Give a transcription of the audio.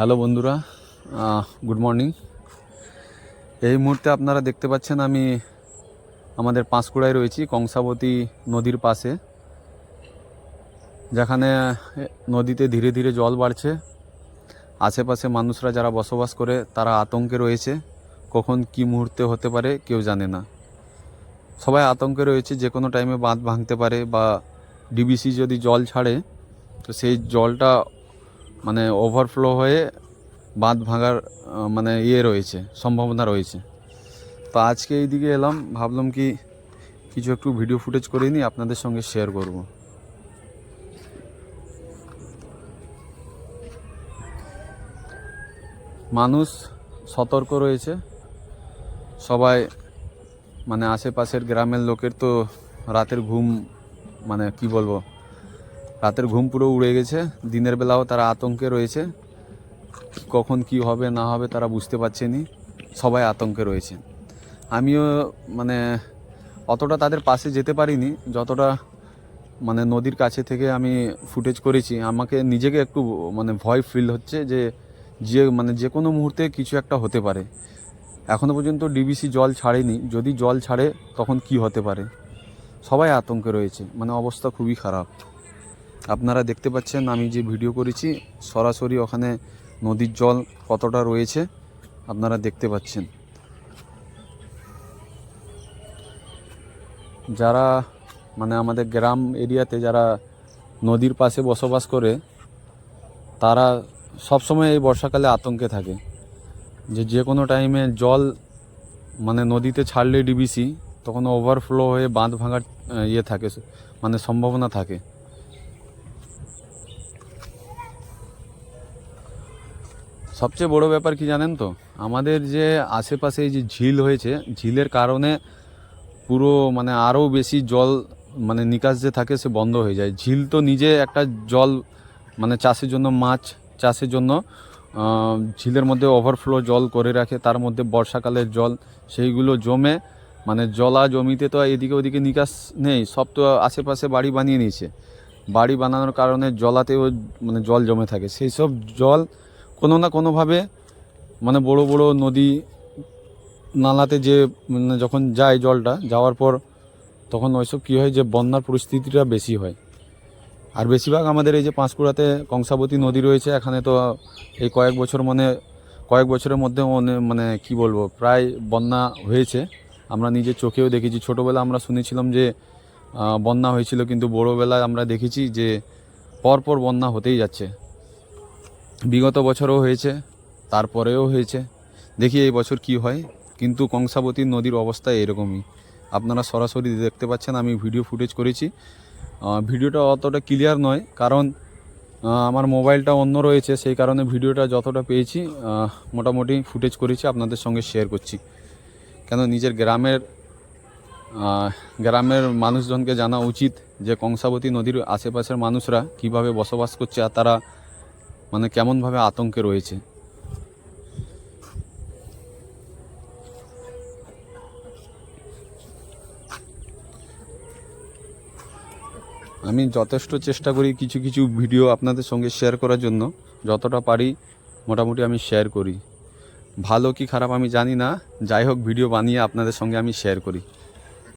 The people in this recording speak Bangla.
হ্যালো বন্ধুরা গুড মর্নিং এই মুহূর্তে আপনারা দেখতে পাচ্ছেন আমি আমাদের পাঁশকুড়ায় রয়েছি, কংসাবতী নদীর পাশে, যেখানে নদীতে ধীরে ধীরে জল বাড়ছে। আশেপাশে মানুষরা যারা বসবাস করে, তারা আতঙ্কে রয়েছে। কখন কি মুহূর্তে হতে পারে কেউ জানে না। সবাই আতঙ্কে রয়েছে, যে কোনো টাইমে বাঁধ ভাঙতে পারে বা ডিবিসি যদি জল ছাড়ে, তো সেই জলটা মানে ওভারফ্লো হয়ে বাঁধ ভাঙার মানে ইয়ে রয়েছে, সম্ভাবনা রয়েছে। তো আজকে এই দিকে এলাম, ভাবলাম কি কিছু একটু ভিডিও ফুটেজ করে নিই, আপনাদের সঙ্গে শেয়ার করব। মানুষ সতর্ক রয়েছে। সবাই মানে আশেপাশের গ্রামের লোকের তো রাতের ঘুম মানে কি বলব রাতের ঘুম পুরো উড়ে গেছে। দিনের বেলাও তারা আতঙ্কে রয়েছে। কখন কি হবে, না হবে তারা বুঝতে পারছে নি। সবাই আতঙ্কে রয়েছে। আমিও মানে অতটা তাদের পাশে যেতে পারিনি। যতটা মানে নদীর কাছে থেকে আমি ফুটেজ করেছি, আমাকে নিজেকে একটু মানে ভয় ফিল হচ্ছে যে যে মানে যে কোনো মুহূর্তে কিছু একটা হতে পারে। এখনও পর্যন্ত ডিবিসি জল ছাড়েনি। যদি জল ছাড়ে, তখন কি হতে পারে? সবাই আতঙ্কে রয়েছে। মানে অবস্থা খুবই খারাপ। আপনারা দেখতে পাচ্ছেন, আমি যে ভিডিও করেছি, সরাসরি ওখানে নদীর জল কতটা রয়েছে, আপনারা দেখতে পাচ্ছেন। যারা মানে আমাদের গ্রাম এরিয়াতে যারা নদীর পাশে বসবাস করে, তারা সবসময় এই বর্ষাকালে আতঙ্কে থাকে। যে যে কোনো টাইমে জল মানে নদীতে ছাড়লে ডিবিসি তখন ওভারফ্লো হয়ে বাঁধ ভাঙার ইয়ে থাকে মানে সম্ভাবনা থাকে। সবচেয়ে বড় ব্যাপার কি জানেন তো? আমাদের যে আশেপাশে এই যে ঝিল হয়েছে, ঝিলের কারণে পুরো মানে আরও বেশি জল মানে নিকাশ যে থাকে সে বন্ধ হয়ে যায়। ঝিল তো নিজে একটা জল মানে চাষের জন্য মাছ চাষের জন্য ঝিলের মধ্যে ওভারফ্লো জল করে রাখে, তার মধ্যে বর্ষাকালের জল সেইগুলো জমে মানে জলা জমিতে তো এদিকে ওদিকে নিকাশ নেই, সব তো আশেপাশে বাড়ি বানিয়ে নিয়েছে। বাড়ি বানানোর কারণে জলাতেও মানে জল জমে থাকে। সেই সব জল কোনো না কোনোভাবে মানে বড় বড় নদী নালাতে যে মানে যখন যায় জলটা, যাওয়ার পর তখন ওইসব কী হয় যে বন্যার পরিস্থিতিটা বেশি হয়। আর বেশিরভাগ আমাদের এই যে পাঁশকুড়াতে কংসাবতী নদী রয়েছে, এখানে তো এই কয়েক বছর মানে কয়েক বছরের মধ্যে মানে কি বলব, প্রায় বন্যা হয়েছে। আমরা নিজের চোখেও দেখেছি। ছোটোবেলা আমরা শুনেছিলাম যে বন্যা হয়েছিল, কিন্তু বড়োবেলায় আমরা দেখেছি যে পরপর বন্যা হতেই যাচ্ছে। বিগত বছরও হয়েছে, তারপরেও হয়েছে। দেখি এই বছর কি হয়। কিন্তু কংসাবতী নদীর অবস্থা এরকমই। আপনারা সরাসরি দেখতে পাচ্ছেন, আমি ভিডিও ফুটেজ করেছি। ভিডিওটা অতটা ক্লিয়ার নয়, কারণ আমার মোবাইলটা অন্য রয়েছে, সেই কারণে ভিডিওটা যতটা পেয়েছি মোটামুটি ফুটেজ করেছি, আপনাদের সঙ্গে শেয়ার করছি। কেন, নিজের গ্রামের গ্রামের মানুষজনকে জানা উচিত যে কংসাবতী নদীর আশেপাশের মানুষরা কীভাবে বসবাস করছে, আর তারা মানে কেমনভাবে আতঙ্কে রয়েছে? আমি যথেষ্ট চেষ্টা করি কিছু কিছু ভিডিও আপনাদের সঙ্গে শেয়ার করার জন্য। যতটা পারি মোটামুটি আমি শেয়ার করি। ভালো কি খারাপ আমি জানি না। যাই হোক, ভিডিও বানিয়ে আপনাদের সঙ্গে আমি শেয়ার করি।